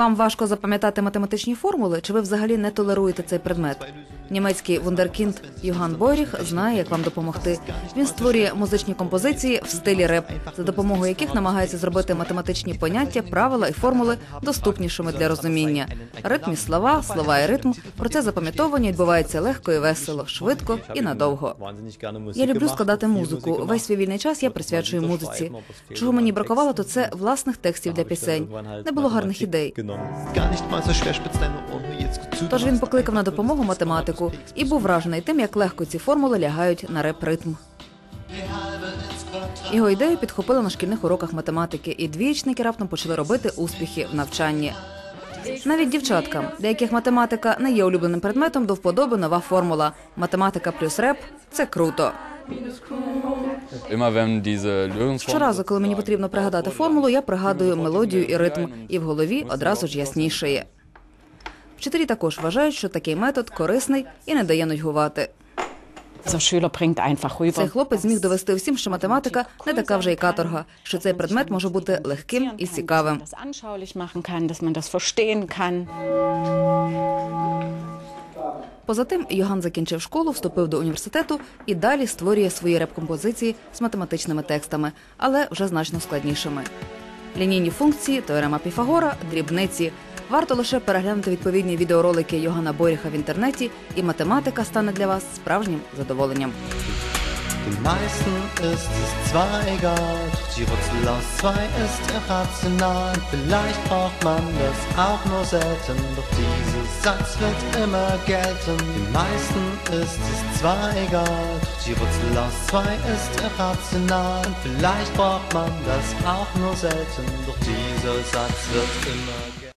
Вам важко запам'ятати математичні формули, чи ви взагалі не толеруєте цей предмет? Німецький вундеркінд Йоган Бойріх знає, як вам допомогти. Він створює музичні композиції в стилі реп, за допомогою яких намагається зробити математичні поняття, правила і формули доступнішими для розуміння. Ритм і слова, слова і ритм. Процес запам'ятовування відбувається легко і весело, швидко і надовго. Я люблю складати музику. Весь свій вільний час я присвячую музиці. Чого мені бракувало, то це власних текстів для пісень. Не було гарних ідей. Тож він покликав на допомогу математику і був вражений тим, як легко ці формули лягають на реп-ритм. Його ідею підхопили на шкільних уроках математики, і двієчники раптом почали робити успіхи в навчанні. Навіть дівчаткам, для яких математика не є улюбленим предметом, до вподоби нова формула. Математика плюс реп це круто. Щоразу, коли мені потрібно пригадати формулу, я пригадую мелодію і ритм, і в голові одразу ж яснішає. Вчителі також вважають, що такий метод корисний і не дає нудьгувати. Цей хлопець зміг довести всім, що математика не така вже й каторга, що цей предмет може бути легким і цікавим. Поза тим, Йоган закінчив школу, вступив до університету і далі створює свої реп-композиції з математичними текстами, але вже значно складнішими. Лінійні функції, теорема Піфагора, дрібниці. Варто лише переглянути відповідні відеоролики Йогана Боріха в інтернеті, і математика стане для вас справжнім задоволенням. Den meisten ist es zwar egal, doch die Wurzel aus zwei ist irrational. Vielleicht braucht man das auch nur selten, doch dieser Satz wird immer gelten. Den meisten ist es zwar egal, doch die Wurzel aus zwei ist irrational. Vielleicht braucht man das auch nur selten, doch dieser Satz wird immer gelten.